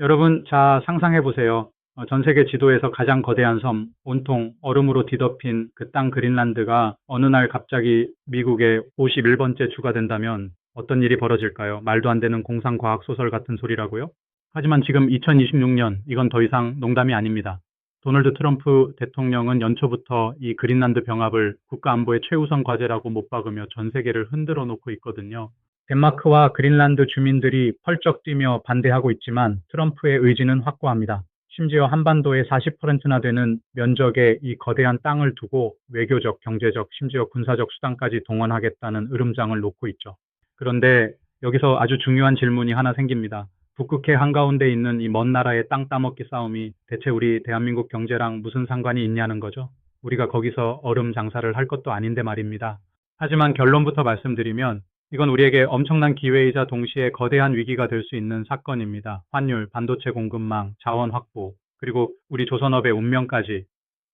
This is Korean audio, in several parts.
여러분, 자, 상상해 보세요. 어, 전 세계 지도에서 가장 거대한 섬, 온통 얼음으로 뒤덮인 그 땅 그린란드가 어느 날 갑자기 미국의 51번째 주가 된다면 어떤 일이 벌어질까요? 말도 안 되는 공상과학 소설 같은 소리라고요? 하지만 지금 2026년, 이건 더 이상 농담이 아닙니다. 도널드 트럼프 대통령은 연초부터 이 그린란드 병합을 국가 안보의 최우선 과제라고 못 박으며 전 세계를 흔들어 놓고 있거든요. 덴마크와 그린란드 주민들이 펄쩍 뛰며 반대하고 있지만 트럼프의 의지는 확고합니다. 심지어 한반도의 40%나 되는 면적의 이 거대한 땅을 두고 외교적, 경제적, 심지어 군사적 수단까지 동원하겠다는 으름장을 놓고 있죠. 그런데 여기서 아주 중요한 질문이 하나 생깁니다. 북극해 한가운데 있는 이 먼 나라의 땅 따먹기 싸움이 대체 우리 대한민국 경제랑 무슨 상관이 있냐는 거죠. 우리가 거기서 얼음 장사를 할 것도 아닌데 말입니다. 하지만 결론부터 말씀드리면 이건 우리에게 엄청난 기회이자 동시에 거대한 위기가 될 수 있는 사건입니다. 환율, 반도체 공급망, 자원 확보, 그리고 우리 조선업의 운명까지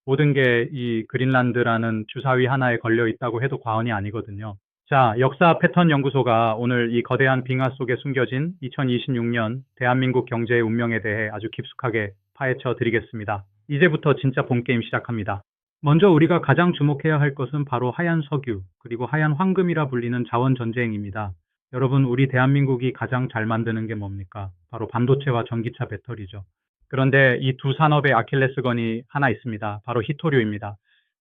모든 게 이 그린란드라는 주사위 하나에 걸려 있다고 해도 과언이 아니거든요. 자, 역사 패턴 연구소가 오늘 이 거대한 빙하 속에 숨겨진 2026년 대한민국 경제의 운명에 대해 아주 깊숙하게 파헤쳐 드리겠습니다. 이제부터 진짜 본 게임 시작합니다. 먼저 우리가 가장 주목해야 할 것은 바로 하얀 석유, 그리고 하얀 황금이라 불리는 자원 전쟁입니다. 여러분, 우리 대한민국이 가장 잘 만드는 게 뭡니까? 바로 반도체와 전기차 배터리죠. 그런데 이 두 산업의 아킬레스건이 하나 있습니다. 바로 히토류입니다.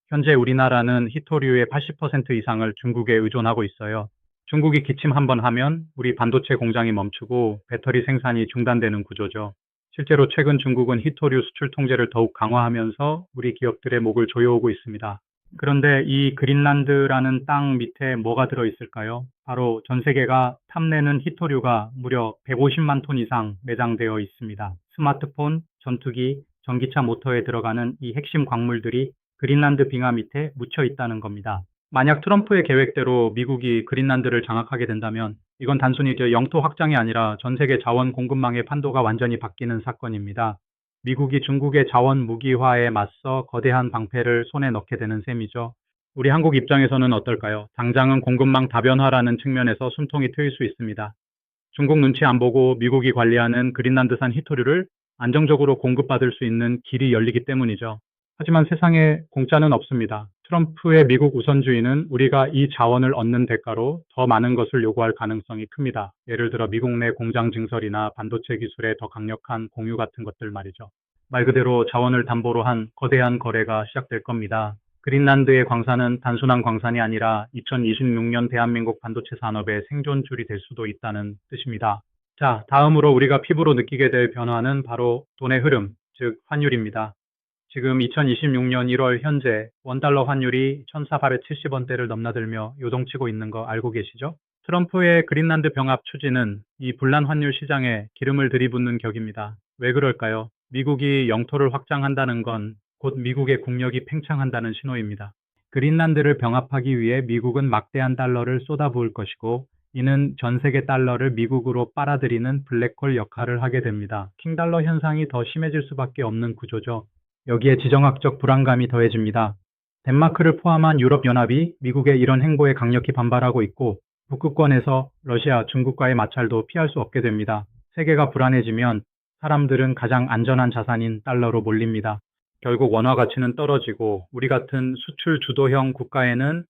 현재 우리나라는 히토류의 80% 이상을 중국에 의존하고 있어요. 중국이 기침 한 번 하면 우리 반도체 공장이 멈추고 배터리 생산이 중단되는 구조죠. 실제로 최근 중국은 히토류 수출 통제를 더욱 강화하면서 우리 기업들의 목을 조여오고 있습니다. 그런데 이 그린란드라는 땅 밑에 뭐가 들어있을까요? 바로 전 세계가 탐내는 히토류가 무려 150만 톤 이상 매장되어 있습니다. 스마트폰, 전투기, 전기차 모터에 들어가는 이 핵심 광물들이 그린란드 빙하 밑에 묻혀 있다는 겁니다. 만약 트럼프의 계획대로 미국이 그린란드를 장악하게 된다면 이건 단순히 영토 확장이 아니라 전 세계 자원 공급망의 판도가 완전히 바뀌는 사건입니다. 미국이 중국의 자원 무기화에 맞서 거대한 방패를 손에 넣게 되는 셈이죠. 우리 한국 입장에서는 어떨까요? 당장은 공급망 다변화라는 측면에서 숨통이 트일 수 있습니다. 중국 눈치 안 보고 미국이 관리하는 그린란드산 히토류를 안정적으로 공급받을 수 있는 길이 열리기 때문이죠. 하지만 세상에 공짜는 없습니다. 트럼프의 미국 우선주의는 우리가 이 자원을 얻는 대가로 더 많은 것을 요구할 가능성이 큽니다. 예를 들어 미국 내 공장 증설이나 반도체 기술의 더 강력한 공유 같은 것들 말이죠. 말 그대로 자원을 담보로 한 거대한 거래가 시작될 겁니다. 그린란드의 광산은 단순한 광산이 아니라 2026년 대한민국 반도체 산업의 생존줄이 될 수도 있다는 뜻입니다. 자, 다음으로 우리가 피부로 느끼게 될 변화는 바로 돈의 흐름, 즉 환율입니다. 지금 2026년 1월 현재 원달러 환율이 1,470원대를 넘나들며 요동치고 있는 거 알고 계시죠? 트럼프의 그린란드 병합 추진은 이 불난 환율 시장에 기름을 들이붓는 격입니다. 왜 그럴까요? 미국이 영토를 확장한다는 건 곧 미국의 국력이 팽창한다는 신호입니다. 그린란드를 병합하기 위해 미국은 막대한 달러를 쏟아부을 것이고 이는 전 세계 달러를 미국으로 빨아들이는 블랙홀 역할을 하게 됩니다. 킹달러 현상이 더 심해질 수밖에 없는 구조죠. 여기에 지정학적 불안감이 더해집니다. 덴마크를 포함한 유럽연합이 미국의 이런 행보에 강력히 반발하고 있고 북극권에서 러시아, 중국과의 마찰도 피할 수 없게 됩니다. 세계가 불안해지면 사람들은 가장 안전한 자산인 달러로 몰립니다. 결국 원화 가치는 떨어지고 우리 같은 수출 주도형 국가에는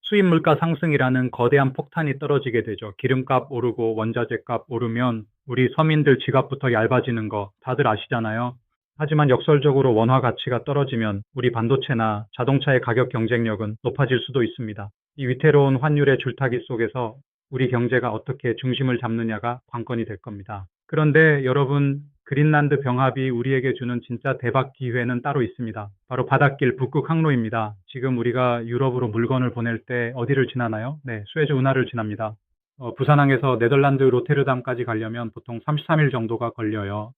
수입 물가 상승이라는 거대한 폭탄이 떨어지게 되죠. 기름값 오르고 원자재 값 오르면 우리 서민들 지갑부터 얇아지는 거 다들 아시잖아요. 하지만 역설적으로 원화 가치가 떨어지면 우리 반도체나 자동차의 가격 경쟁력은 높아질 수도 있습니다. 이 위태로운 환율의 줄타기 속에서 우리 경제가 어떻게 중심을 잡느냐가 관건이 될 겁니다. 그런데 여러분, 그린란드 병합이 우리에게 주는 진짜 대박 기회는 따로 있습니다. 바로 바닷길 북극 항로입니다. 지금 우리가 유럽으로 물건을 보낼 때 어디를 지나나요? 네, 수에즈 운하를 지납니다. 어, 부산항에서 네덜란드 로테르담까지 가려면 보통 33일 정도가 걸려요.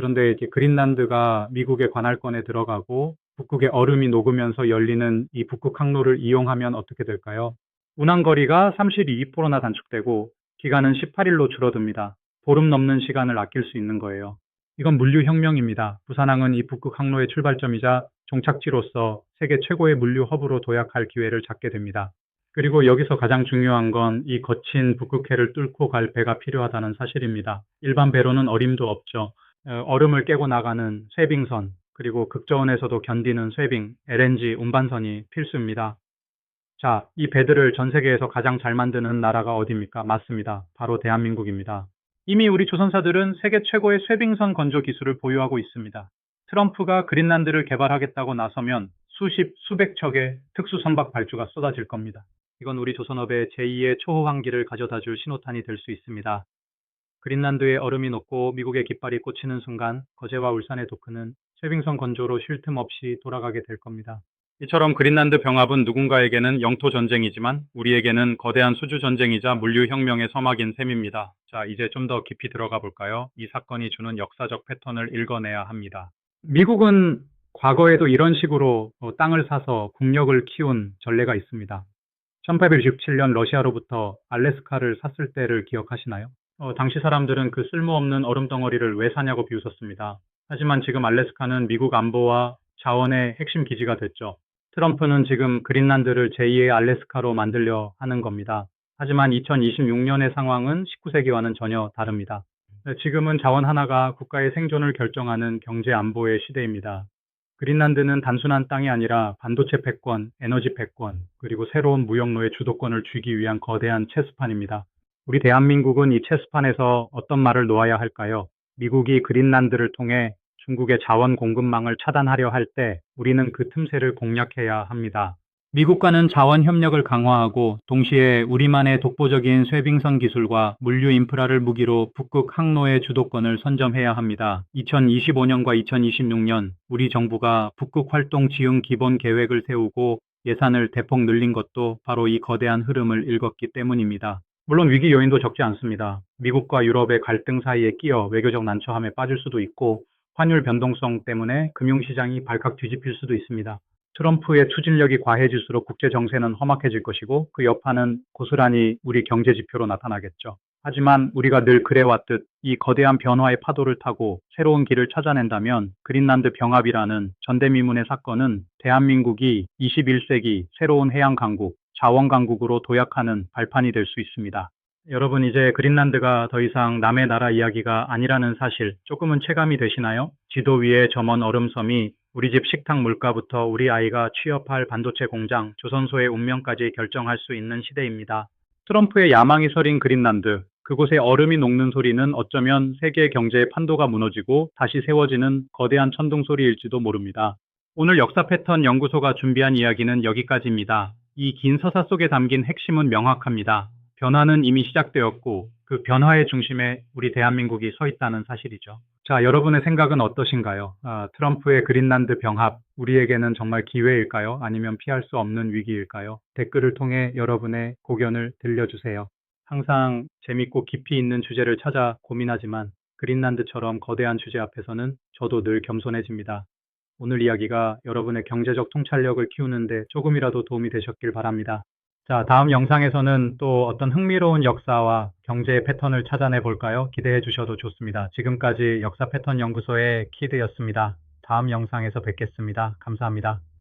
그런데 이제 그린란드가 미국의 관할권에 들어가고 북극의 얼음이 녹으면서 열리는 이 북극 항로를 이용하면 어떻게 될까요? 운항 거리가 32%나 단축되고 기간은 18일로 줄어듭니다. 보름 넘는 시간을 아낄 수 있는 거예요. 이건 물류 혁명입니다. 부산항은 이 북극 항로의 출발점이자 종착지로서 세계 최고의 물류 허브로 도약할 기회를 잡게 됩니다. 그리고 여기서 가장 중요한 건 이 거친 북극해를 뚫고 갈 배가 필요하다는 사실입니다. 일반 배로는 어림도 없죠. 어, 얼음을 깨고 나가는 쇄빙선, 그리고 극저온에서도 견디는 쇄빙, LNG 운반선이 필수입니다. 자, 이 배들을 전 세계에서 가장 잘 만드는 나라가 어디입니까? 맞습니다. 바로 대한민국입니다. 이미 우리 조선사들은 세계 최고의 쇄빙선 건조 기술을 보유하고 있습니다. 트럼프가 그린란드를 개발하겠다고 나서면 수십, 수백 척의 특수 선박 발주가 쏟아질 겁니다. 이건 우리 조선업의 제2의 초호황기를 가져다 줄 신호탄이 될 수 있습니다. 그린란드의 얼음이 녹고 미국의 깃발이 꽂히는 순간 거제와 울산의 도크는 쇄빙선 건조로 쉴 틈 없이 돌아가게 될 겁니다. 이처럼 그린란드 병합은 누군가에게는 영토 전쟁이지만 우리에게는 거대한 수주 전쟁이자 물류 혁명의 서막인 셈입니다. 자, 이제 좀 더 깊이 들어가 볼까요? 이 사건이 주는 역사적 패턴을 읽어내야 합니다. 미국은 과거에도 이런 식으로 어, 땅을 사서 국력을 키운 전례가 있습니다. 1867년 러시아로부터 알래스카를 샀을 때를 기억하시나요? 어, 당시 사람들은 그 쓸모없는 얼음 덩어리를 왜 사냐고 비웃었습니다. 하지만 지금 알래스카는 미국 안보와 자원의 핵심 기지가 됐죠. 트럼프는 지금 그린란드를 제2의 알래스카로 만들려 하는 겁니다. 하지만 2026년의 상황은 19세기와는 전혀 다릅니다. 지금은 자원 하나가 국가의 생존을 결정하는 경제 안보의 시대입니다. 그린란드는 단순한 땅이 아니라 반도체 패권, 에너지 패권, 그리고 새로운 무역로의 주도권을 쥐기 위한 거대한 체스판입니다. 우리 대한민국은 이 체스판에서 어떤 말을 놓아야 할까요? 미국이 그린란드를 통해 중국의 자원 공급망을 차단하려 할 때 우리는 그 틈새를 공략해야 합니다. 미국과는 자원 협력을 강화하고 동시에 우리만의 독보적인 쇄빙선 기술과 물류 인프라를 무기로 북극 항로의 주도권을 선점해야 합니다. 2025년과 2026년 우리 정부가 북극 활동 지응 기본 계획을 세우고 예산을 대폭 늘린 것도 바로 이 거대한 흐름을 읽었기 때문입니다. 물론 위기 요인도 적지 않습니다. 미국과 유럽의 갈등 사이에 끼어 외교적 난처함에 빠질 수도 있고 환율 변동성 때문에 금융시장이 발칵 뒤집힐 수도 있습니다. 트럼프의 추진력이 과해질수록 국제 정세는 험악해질 것이고 그 여파는 고스란히 우리 경제 지표로 나타나겠죠. 하지만 우리가 늘 그래왔듯 이 거대한 변화의 파도를 타고 새로운 길을 찾아낸다면 그린란드 병합이라는 전대미문의 사건은 대한민국이 21세기 새로운 해양 강국, 자원 강국으로 도약하는 발판이 될 수 있습니다. 여러분 이제 그린란드가 더 이상 남의 나라 이야기가 아니라는 사실 조금은 체감이 되시나요? 지도 위에 점원 얼음섬이 우리 집 식탁 물가부터 우리 아이가 취업할 반도체 공장, 조선소의 운명까지 결정할 수 있는 시대입니다. 트럼프의 야망이 서린 그린란드, 그곳에 얼음이 녹는 소리는 어쩌면 세계 경제의 판도가 무너지고 다시 세워지는 거대한 천둥 소리일지도 모릅니다. 오늘 역사 패턴 연구소가 준비한 이야기는 여기까지입니다. 이 긴 서사 속에 담긴 핵심은 명확합니다. 변화는 이미 시작되었고 그 변화의 중심에 우리 대한민국이 서 있다는 사실이죠. 자, 여러분의 생각은 어떠신가요? 아, 트럼프의 그린란드 병합, 우리에게는 정말 기회일까요? 아니면 피할 수 없는 위기일까요? 댓글을 통해 여러분의 고견을 들려주세요. 항상 재밌고 깊이 있는 주제를 찾아 고민하지만 그린란드처럼 거대한 주제 앞에서는 저도 늘 겸손해집니다. 오늘 이야기가 여러분의 경제적 통찰력을 키우는데 조금이라도 도움이 되셨길 바랍니다. 자, 다음 영상에서는 또 어떤 흥미로운 역사와 경제의 패턴을 찾아내 볼까요? 기대해 주셔도 좋습니다. 지금까지 역사 패턴 연구소의 키드였습니다. 다음 영상에서 뵙겠습니다. 감사합니다.